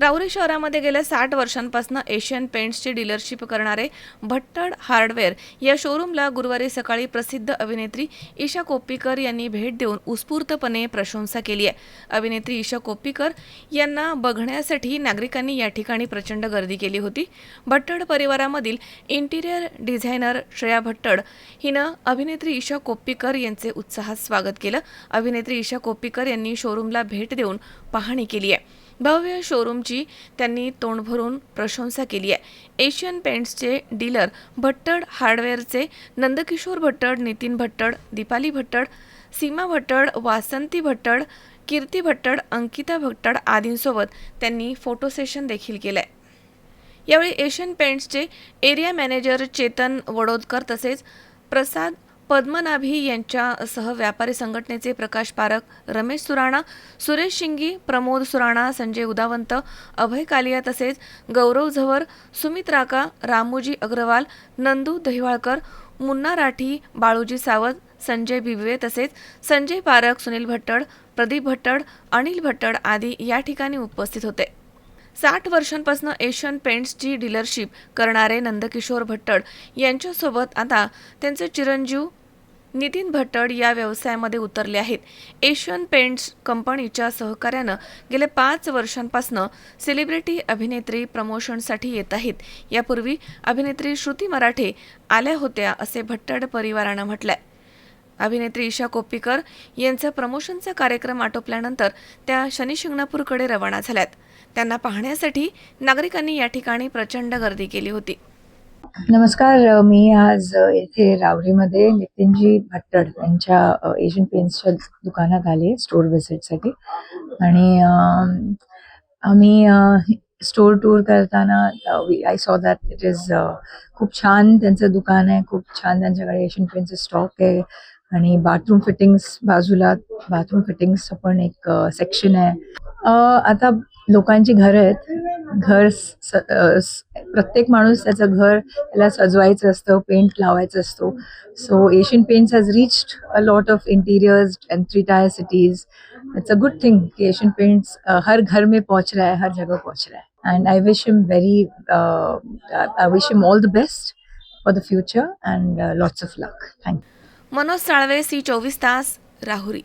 राऊरी शहरामध्ये गेल्या साठ वर्षांपासून एशियन पेंट्सची डीलरशिप करणारे भट्टड हार्डवेअर या शोरूमला गुरुवारी सकाळी प्रसिद्ध अभिनेत्री ईशा कोप्पीकर यांनी भेट देऊन उत्स्फूर्तपणे प्रशंसा केली आहे. अभिनेत्री ईशा कोप्पीकर यांना बघण्यासाठी नागरिकांनी या ठिकाणी प्रचंड गर्दी केली होती. भट्टड परिवारामधील इंटिरियर डिझायनर श्रेया भट्टड हिनं अभिनेत्री ईशा कोप्पीकर यांचे उत्साहात स्वागत केलं. अभिनेत्री ईशा कोप्पीकर यांनी शोरूमला भेट देऊन पाहणी केली आहे. भव्य शोरूमची त्यांनी तोंड भरून प्रशंसा केली आहे. एशियन पेंट्सचे डीलर भट्टड हार्डवेअरचे नंदकिशोर भट्टड नितीन भट्टड दीपाली भट्टड सीमा भट्टड वासंती भट्टड कीर्ती भट्टड अंकिता भट्टड आदींसोबत त्यांनी फोटो सेशन देखील केलं आहे यावेळी एशियन पेंट्सचे एरिया मॅनेजर चेतन वडोदकर तसेच प्रसाद पद्मनाभी यांच्यासह व्यापारी संघटनेचे प्रकाश पारख रमेश सुराणा सुरेश शिंगी प्रमोद सुराणा संजय उदावंत अभय कालिया तसेच गौरव झवर सुमित राका रामोजी अग्रवाल नंदू दहिवाळकर मुन्ना राठी बाळूजी सावंत संजय बिबवे तसेच संजय पारख सुनील भट्टड प्रदीप भट्टड अनिल भट्टड आदी या ठिकाणी उपस्थित होते. साठ वर्षांपासून एशियन पेंट्सची डीलरशिप करणारे नंदकिशोर भट्टड यांच्यासोबत आता त्यांचे चिरंजीव नितीन भट्टड या व्यवसायामध्ये उतरले आहेत. एशियन पेंट्स कंपनीच्या सहकार्यानं गेल्या पाच वर्षांपासून सेलिब्रिटी अभिनेत्री प्रमोशनसाठी येत आहेत. यापूर्वी अभिनेत्री श्रुती मराठे आल्या होत्या असे भट्टड परिवारानं म्हटलंय. अभिनेत्री ईशा कोप्पीकर यांचा प्रमोशनचा कार्यक्रम आटोपल्यानंतर त्या शनिशिंगणापूरकडे रवाना झाल्यात. त्यांना पाहण्यासाठी नागरिकांनी या ठिकाणी प्रचंड गर्दी केली होती. नमस्कार मी आज येथे रावरीमध्ये नितीनजी भट्टड यांच्या एशियन पेंट्सच्या दुकानात आले स्टोर व्हिजिटसाठी आणि आम्ही स्टोर टूर करताना I saw that it is खूप छान त्यांचं दुकान आहे खूप छान त्यांच्याकडे एशियन पेंटचं स्टॉक आहे. आणि बाथरूम फिटिंग्स बाजूला बाथरूम फिटिंग्स पण एक सेक्शन आहे. आता लोकांची घरं आहेत. घर स- स- प्रत्येक माणूस त्याचं घर त्याला सजवायचं असतं पेंट लावायचं असतो. So Asian paints has reached a lot of interiors and three tier cities it's a good thing की एशियन पेंट्स हर घर में पहुंच रहा है हर जगह पहुंच रहा है. And I wish him very I wish him all the best for the future and lots of luck thank you Manoj Salve C चोवीस तास राहुरी.